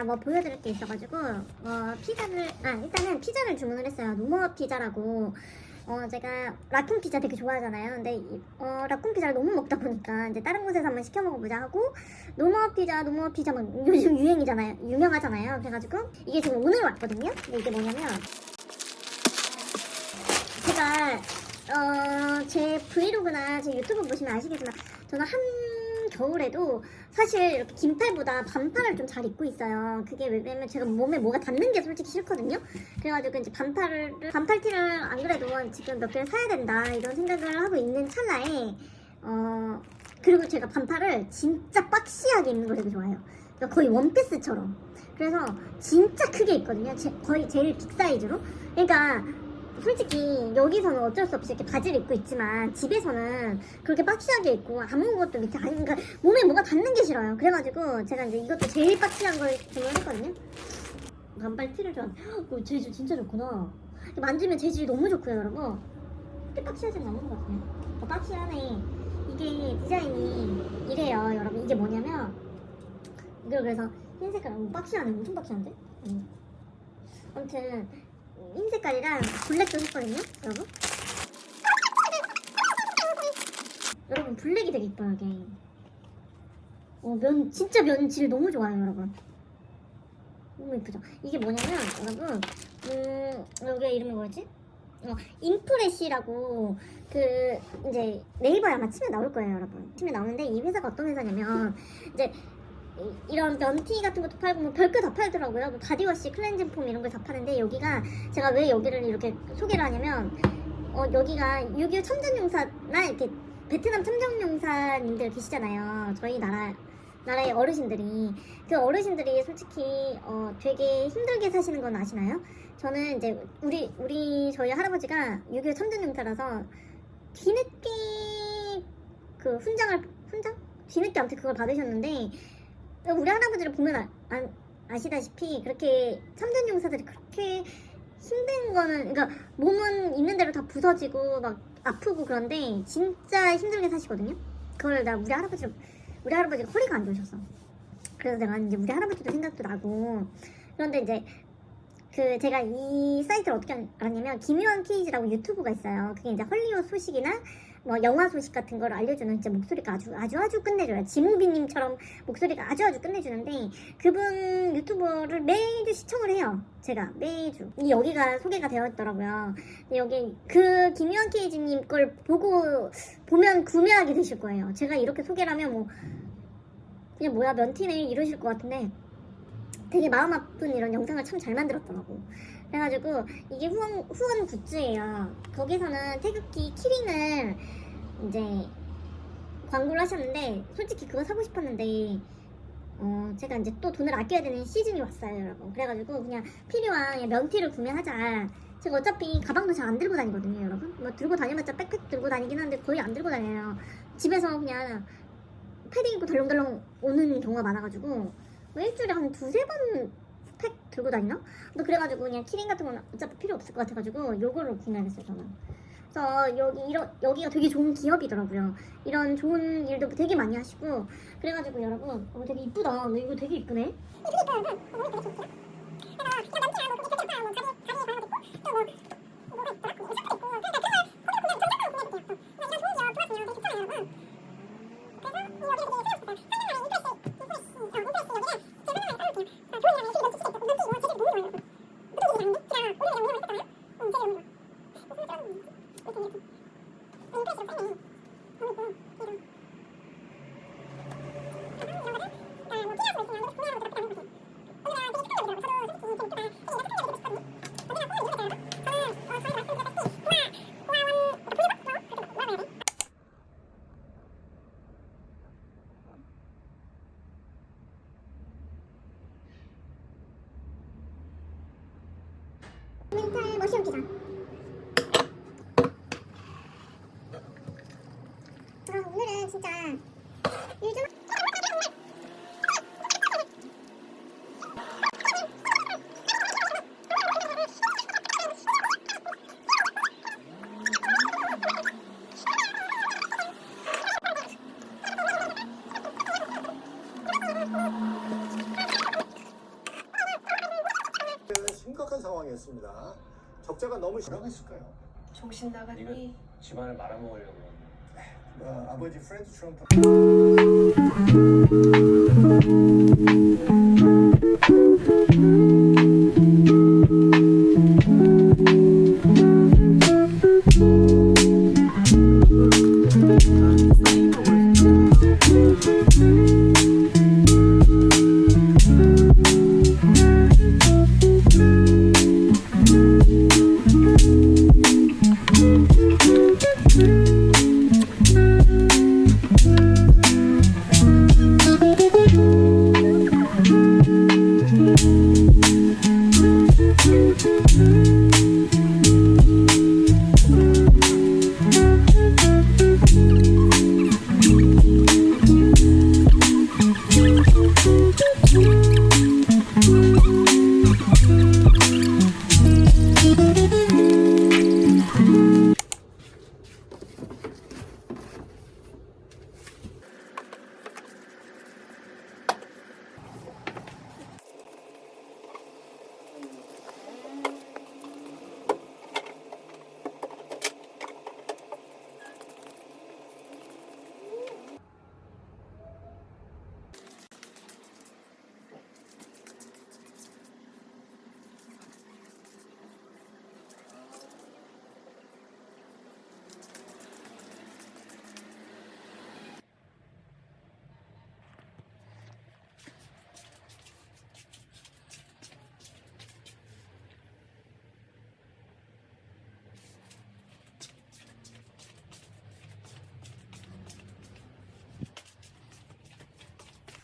제가 뭐 보여드릴 게 있어가지고 어 피자를 아 일단은 피자를 주문을 했어요. 노머 피자라고. 어 제가 라쿤 피자 되게 좋아하잖아요. 근데 이- 어 라쿤 피자를 너무 먹다 보니까 이제 다른 곳에서 한번 시켜 먹어보자 하고 노머 피자 노머 피자 막 요즘 유행이잖아요. 유명하잖아요. 그래가지고 이게 지금 오늘 왔거든요. 근데 이게 뭐냐면 제가 어, 제 브이로그나 제 유튜브 보시면 아시겠지만 저는 한 겨울에도 사실 이렇게 긴팔보다 반팔을 좀 잘 입고 있어요. 그게 왜냐면 제가 몸에 뭐가 닿는 게 솔직히 싫거든요. 그래가지고 이제 반팔을 반팔 티를 안 그래도 지금 몇 개를 사야 된다 이런 생각을 하고 있는 찰나에 어 그리고 제가 반팔을 진짜 박시하게 입는 걸 되게 좋아해요. 그러니까 거의 원피스처럼. 그래서 진짜 크게 입거든요. 제- 거의 제일 빅 사이즈로. 그러니까 솔직히 여기서는 어쩔 수 없이 이렇게 바지를 입고 있지만 집에서는 그렇게 박시하게 입고 아무것도 밑에 아니 그러니까 몸에 뭐가 닿는 게 싫어요. 그래가지고 제가 이제 이것도 제일 박시한 걸 주문했거든요. 반팔 티를 좋아하는. 어, 재질 진짜 좋구나. 만지면 재질이 너무 좋고요, 여러분. 그렇게 박시하진 않은 것 같아요. 어, 박시하네. 이게 디자인이 이래요, 여러분. 이게 뭐냐면 이걸 그래서 흰 색깔 음, 박시하네, 엄청 박시한데. 음. 아무튼 흰 색깔이랑 블랙도 샀거든요, 여러분. 여러분 블랙이 되게 이뻐요, 이게. 어, 면 진짜 면질 너무 좋아요, 여러분. 너무 이쁘죠? 이게 뭐냐면 여러분, 음, 여기 이름이 뭐였지? 어, 인프레시라고 그 이제 네이버에 아마 치면 나올 거예요, 여러분. 치면 나오는데 이 회사가 어떤 회사냐면 이제 이- 이런 면티 같은 것도 팔고 뭐 별거 다 팔더라고요. 뭐 바디워시, 클렌징 폼 이런 걸 다 파는데 여기가 제가 왜 여기를 이렇게 소개를 하냐면 어 여기가 6.25 참전용사나 이렇게 베트남 참전용사님들 계시잖아요. 저희 나라 나라의 어르신들이 그 어르신들이 솔직히 어 되게 힘들게 사시는 건 아시나요? 저는 이제 우리 우리 저희 할아버지가 6.25 참전용사라서 뒤늦게 그 훈장을 훈장 뒤늦게 아무튼 그걸 받으셨는데 우리 할아버지를 보면 아, 아, 아시다시피 그렇게 참전 용사들이 그렇게 힘든 거는 그러니까 몸은 있는 대로 다 부서지고 막 아프고 그런데 진짜 힘들게 사시거든요. 그걸 나 우리 할아버지 우리 할아버지가 허리가 안 좋으셨어. 그래서 내가 이제 우리 할아버지도 생각도 나고 그런데 이제 그 제가 이 사이트를 어떻게 알았냐면 김유한 케이지라고 유튜브가 있어요. 그게 이제 헐리우드 소식이나 뭐 영화 소식 같은 걸 알려주는 진짜 목소리가 아주 아주 아주 끝내줘요. 지무비님처럼 목소리가 아주 아주 끝내주는데 그분 유튜버를 매주 시청을 해요. 제가 매주 이 여기가 소개가. 근데 여기 그 김유한 케이지님 걸 보고 보면 구매하게 되실 거예요. 제가 이렇게 소개를 하면 뭐 그냥 뭐야 면티네 이러실 것 같은데 되게 마음 아픈 이런 영상을 참 잘 만들었더라고. 그래가지고 이게 후원 후원 굿즈예요. 거기서는 태극기 키링을 이제 광고를 하셨는데 솔직히 그거 사고 싶었는데 어 제가 이제 또 돈을 아껴야 되는 시즌이 왔어요, 여러분. 그래가지고 그냥 필요한 면티를 구매하자. 제가 어차피 가방도 잘 안 들고 다니거든요, 여러분. 뭐 들고 다녀봤자 백팩 들고 다니긴 하는데 거의 안 들고 다녀요. 집에서 그냥 패딩 입고 덜렁덜렁 오는 경우가 많아가지고 뭐 일주일에 한 두세 번 팩 들고 다니나? 근데 그래가지고 그냥 키링 같은 거는 어차피 필요 없을 것 같아가지고 요거를 구매했어요 저는. 그래서 여기 이런 여기가 되게 좋은 기업이더라고요. 이런 좋은 일도 되게 많이 하시고 그래가지고 여러분 어 되게 이쁘다. 너 이거 되게 이쁘네. 멘탈 머시험 기자. 아 오늘은 진짜 일 좀. 심각한 상황이었습니다. 적자가 너무 심각했을까요? 정신 나갔니? 집안을 말아먹으려고 어, 아버지 프렌드 트럼프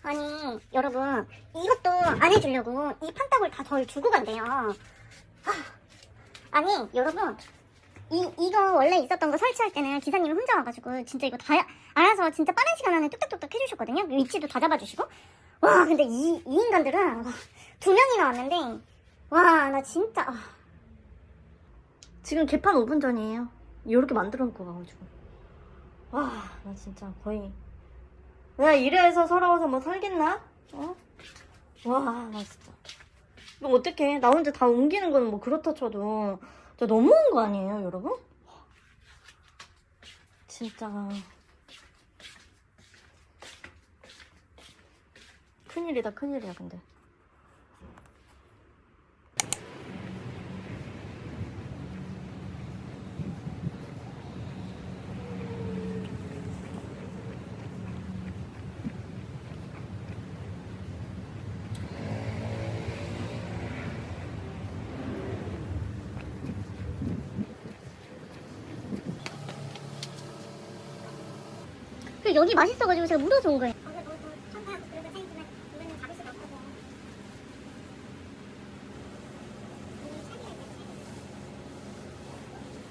아니 여러분 이것도 안 해주려고 이 판딱을 다 덜 주고 간대요. 하, 아니 여러분 이 이거 원래 있었던 거 설치할 때는 기사님이 혼자 와가지고 진짜 이거 다 알아서 진짜 빠른 시간 안에 뚝딱뚝딱 해주셨거든요. 위치도 다 잡아주시고 와 근데 이, 이 인간들은 와, 두 명이나 왔는데 와 나 진짜 아. 지금 개판 5분 전이에요. 이렇게 만들어 놓고 가가지고. 와, 나 진짜 거의. 내가 이래서 서러워서 뭐 살겠나? 어? 와, 나 진짜. 이거 어떡해. 나 혼자 다 옮기는 거는 뭐 그렇다 쳐도. 진짜 너무한 거 아니에요, 여러분? 진짜. 큰일이다, 큰일이야, 근데. 여기 맛있어가지고 제가 물어서 온 거예요.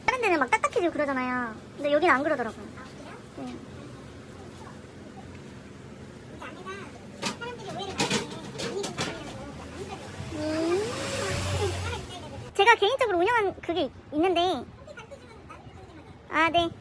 다른 데는 막 딱딱해지고 그러잖아요. 근데 여기는 안 그러더라고요. 네. 음. 제가 개인적으로 운영한 그게 있는데 아 네.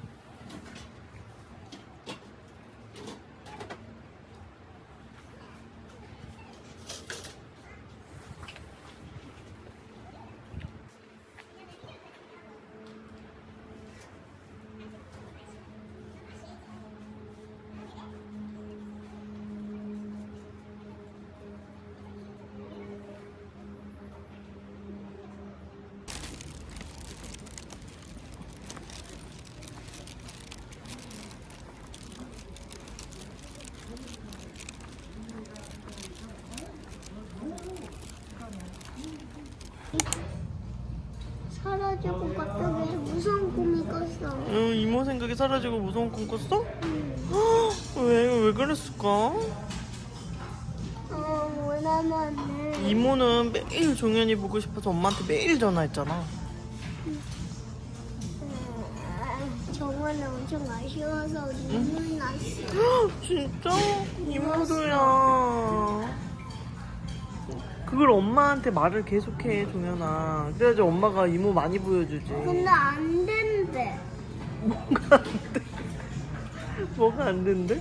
사라지고 갑자기 무서운 꿈이 꿨어. 응, 이모 생각이 사라지고 무서운 꿈 꿨어? 왜, 왜 그랬을까? 어, 이모는 매일 종현이 보고 싶어서 엄마한테 매일 전화했잖아. 저번에 엄청 아쉬워서 눈물 났어. 진짜? 이모도야. 그걸 엄마한테 말을 계속해, 종현아. 그래야지 엄마가 이모 많이 보여주지. 근데 안 된대. 뭐가 안 돼? 뭐가 안 된대?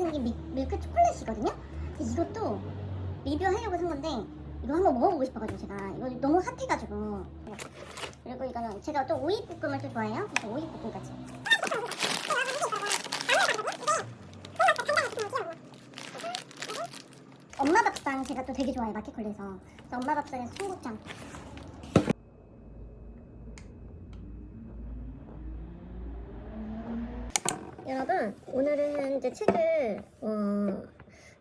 생긴 미, 밀크 초콜릿이거든요. 근데 이것도 리뷰하려고 산 건데 이거 한번 먹어보고 싶어가지고 제가 이거 너무 핫해가지고 그리고 이거는 제가 또 오이 볶음을 또 좋아해요. 그래서 오이 볶음까지. 엄마 밥상 제가 또 되게 좋아해요 마켓컬리에서 엄마 밥상에서 청국장 여러분 오늘은 이제 책을 어,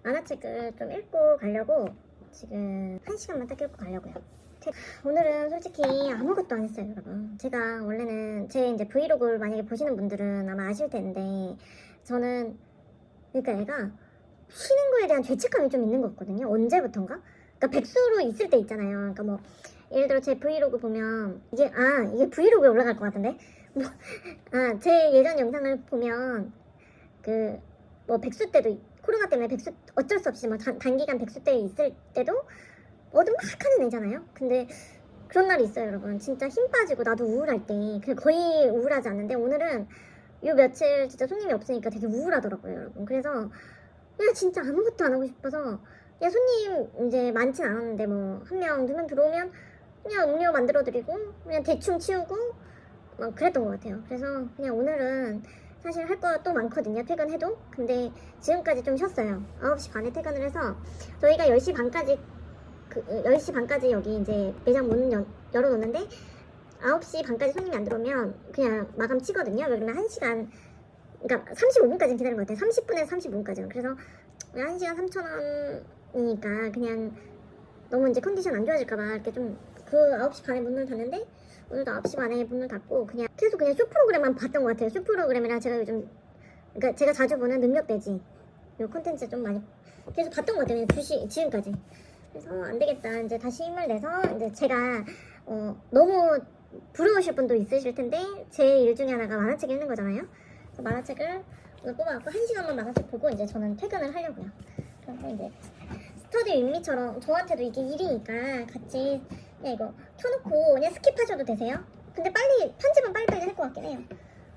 만화책을 좀 읽고 가려고 지금 한 시간만 딱 읽고 가려고요 책- 오늘은 솔직히 아무것도 안 했어요 여러분 제가 원래는 제 이제 브이로그를 만약에 보시는 분들은 아마 아실 텐데 저는 그러니까 애가 쉬는 거에 대한 죄책감이 좀 있는 것 같거든요. 언제부턴가? 그러니까 백수로 있을 때 있잖아요. 그러니까 뭐 예를 들어 제 브이로그 보면 이게 아 이게 브이로그에 올라갈 것 같은데 뭐 아 제 예전 영상을 보면 그 뭐 백수 때도 코로나 때문에 백수 어쩔 수 없이 뭐 단, 단기간 백수 때 있을 때도 뭐든 막 하는 애잖아요. 근데 그런 날이 있어요, 여러분. 진짜 힘 빠지고 나도 우울할 때 거의 우울하지 않는데 오늘은 요 며칠 진짜 손님이 없으니까 되게 우울하더라고요, 여러분. 그래서 그냥 진짜 아무것도 안 하고 싶어서 그냥 손님 이제 많진 않았는데 뭐 한 명 두 명 들어오면 그냥 음료 만들어 드리고 그냥 대충 치우고 막 그랬던 것 같아요. 그래서 그냥 오늘은 사실 할 거 또 많거든요. 퇴근해도. 근데 지금까지 좀 쉬었어요. 9시 반에 퇴근을 해서 저희가 10시 반까지 그 10시 반까지 여기 이제 매장 문 연- 열어놓는데 9시 반까지 손님이 안 들어오면 그냥 마감 치거든요. 그러면 1시간 그러니까 35분까지 기다린 것 같아요. 30분에서 35분까지는. 그래서 1시간 3,000원이니까 그냥 너무 이제 컨디션 안 좋아질까봐 이렇게 좀 그 9시 반에 문을 닫는데 오늘도 9시 반에 문을 닫고 그냥 계속 그냥 쇼 프로그램만 봤던 것 같아요. 쇼 프로그램이랑 제가 요즘 그러니까 제가 자주 보는 능력돼지 요 콘텐츠 좀 많이 계속 봤던 것 같아요. 그냥 2시 지금까지. 그래서 안 되겠다. 이제 다시 힘을 내서 이제 제가 어, 너무 부러우실 분도 있으실 텐데 제 일 중에 하나가 만화책 읽는 거잖아요. 만화책을 오늘 뽑아갖고 한 시간만 만화책 보고 이제 저는 퇴근을 하려고요. 그래서 이제 스터디 윈미처럼 저한테도 이게 일이니까 같이 그냥 이거 켜놓고 그냥 스킵하셔도 되세요. 근데 빨리 편집은 빨리빨리 할 것 같긴 해요.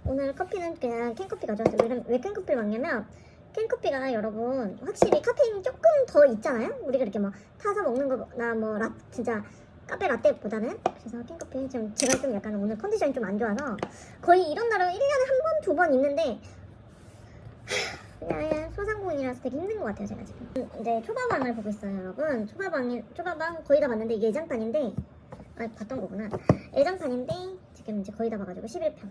오늘 커피는 그냥 캔커피 가져왔어요. 왜, 왜 캔커피를 먹냐면 캔커피가 여러분 확실히 카페인이 조금 더 있잖아요. 우리가 이렇게 뭐 타서 먹는 거나 뭐 라, 진짜 카페 라떼보다는 그래서 캔커피 지금 제가 좀 약간 오늘 컨디션이 좀 안 좋아서 거의 이런 날은 1년에 한 번, 두 번 있는데 그냥 소상공인이라서 되게 힘든 것 같아요 제가 지금. 이제 초밥왕을 보고 있어요 여러분. 초밥왕이 초밥왕 거의 다 봤는데 예장판인데 아 봤던 거구나. 예장판인데 지금 이제 거의 다 봐가지고 11편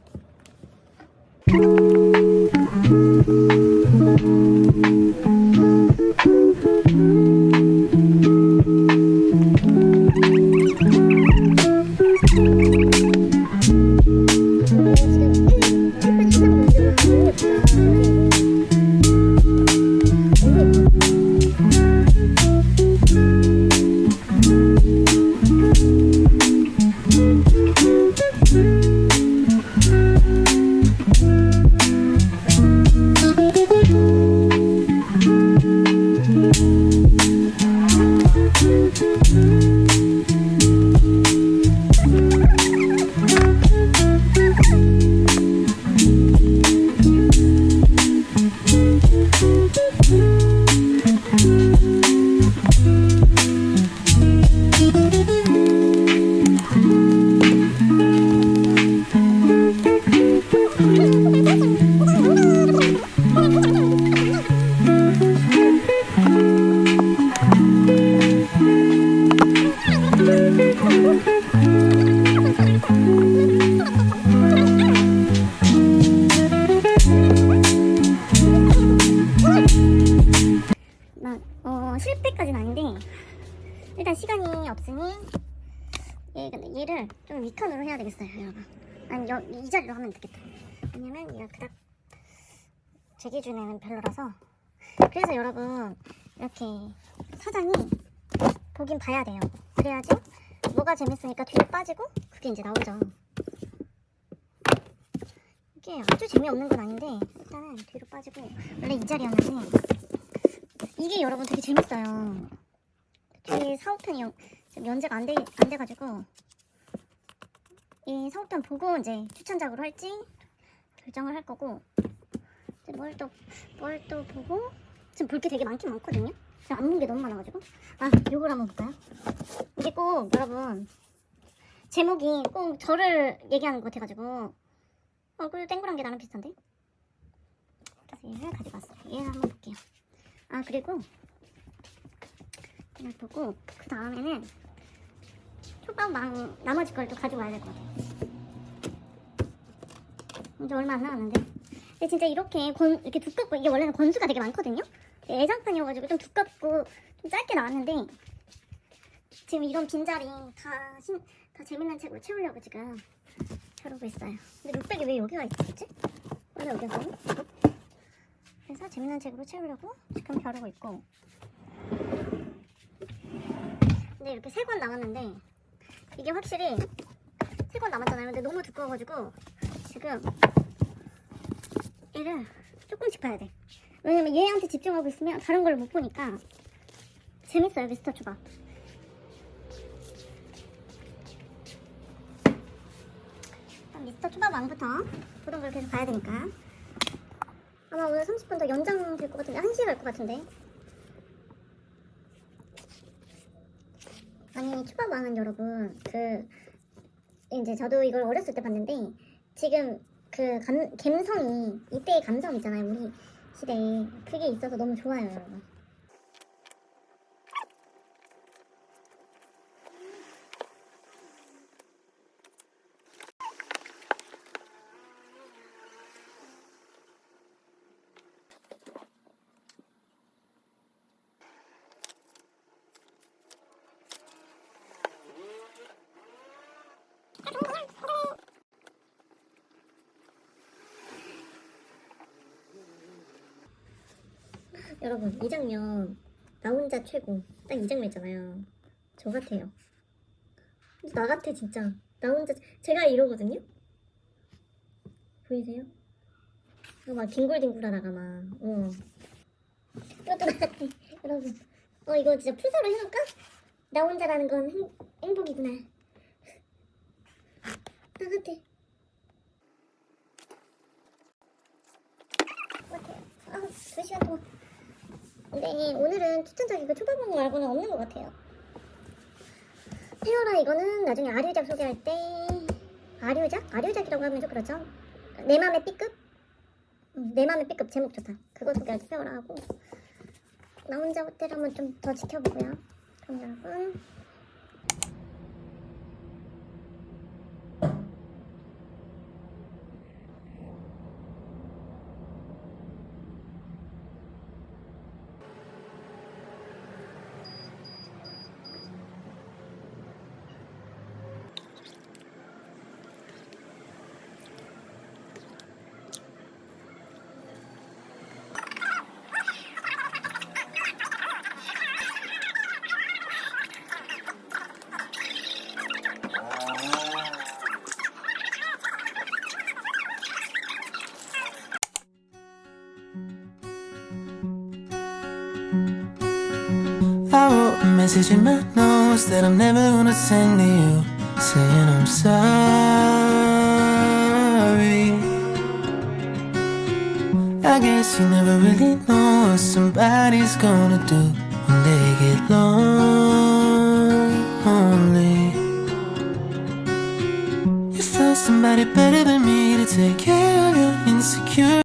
막, 제 기준에는 별로라서. 그래서 여러분, 이렇게 사장이 보긴 봐야 돼요. 그래야지 뭐가 재밌으니까 뒤로 빠지고, 그게 이제 나오죠. 이게 아주 재미없는 건 아닌데 일단은 뒤로 빠지고 원래 이 자리였는데 이게 여러분 되게 재밌어요. 뒤에 사호편이 연- 지금 연재가 안, 돼, 안 돼가지고 이 사호편 보고 이제 추천작으로 할지 결정을 할 거고 뭘 또 뭘 또 보고 지금 볼 게 되게 많긴 많거든요. 지금 안 본 게 너무 많아가지고 아 요걸 한번 볼까요? 이게 꼭 여러분 제목이 꼭 저를 얘기하는 것 같아가지고 얼굴 땡그란 게 나랑 비슷한데? 그래서 얘를 가지고 왔어요. 얘를 한번 볼게요. 아 그리고 이걸 보고 그 다음에는 초밥망 나머지 걸 또 가지고 와야 될 것 같아요. 이제 얼마 안 남았는데. 근데 진짜 이렇게 권 이렇게 두껍고 이게 원래는 권수가 되게 많거든요. 애장판이어가지고 좀 두껍고 좀 짧게 나왔는데 지금 이런 빈자리 다, 신, 다 재밌는 책으로 채우려고 지금 펴르고 있어요. 근데 룩백이 왜 여기가 있지? 원래 여기였거든? 그래서 재밌는 책으로 채우려고 지금 벼르고 있고 근데 이렇게 세권 남았는데 이게 확실히 세 권 남았잖아요. 근데 너무 두꺼워가지고 지금 얘를 조금씩 봐야 돼. 왜냐면 얘한테 집중하고 있으면 다른 걸 못 보니까 재밌어요 미스터 초밥. 미스터 초밥 왕부터 보던 걸 계속 봐야 되니까 아마 오늘 30분 더 연장될 것 같은데 1시간 갈 것 같은데 아니 초밥 왕은 여러분 그 이제 저도 이걸 어렸을 때 봤는데 지금 그 감, 감성이 이때의 감성 있잖아요 우리 시대에. 그게 있어서 너무 좋아요 여러분 여러분 이 장면 나 혼자 최고. 딱 이 장면 있잖아요. 저 같아요. 나 같아 진짜. 나 혼자 제가 이러거든요? 보이세요? 막 뒹굴뒹굴하다가 막 어. 이것도 나 같아. 여러분. 어 이거 진짜 푸사로 해놓을까? 나 혼자라는 건 행, 행복이구나. 나 같아. 같아요 아 두 시간 동안 근데 오늘은 추천작이 그 초밥먹 말고는 없는 것 같아요. 페어라 이거는 나중에 아류작 소개할 때 아류작? 아류작이라고 하면 좀 그렇죠. 내 맘의 B급? 응, 내 맘의 B급 제목 좋다. 그거 소개할 때 페어라 하고 나 혼자 호텔 한번 좀 더 지켜보고요. 그럼 여러분 message in my notes that I'm never gonna send to you, saying I'm sorry. I guess you never really know what somebody's gonna do when they get lonely. You found somebody better than me to take care of your insecurities.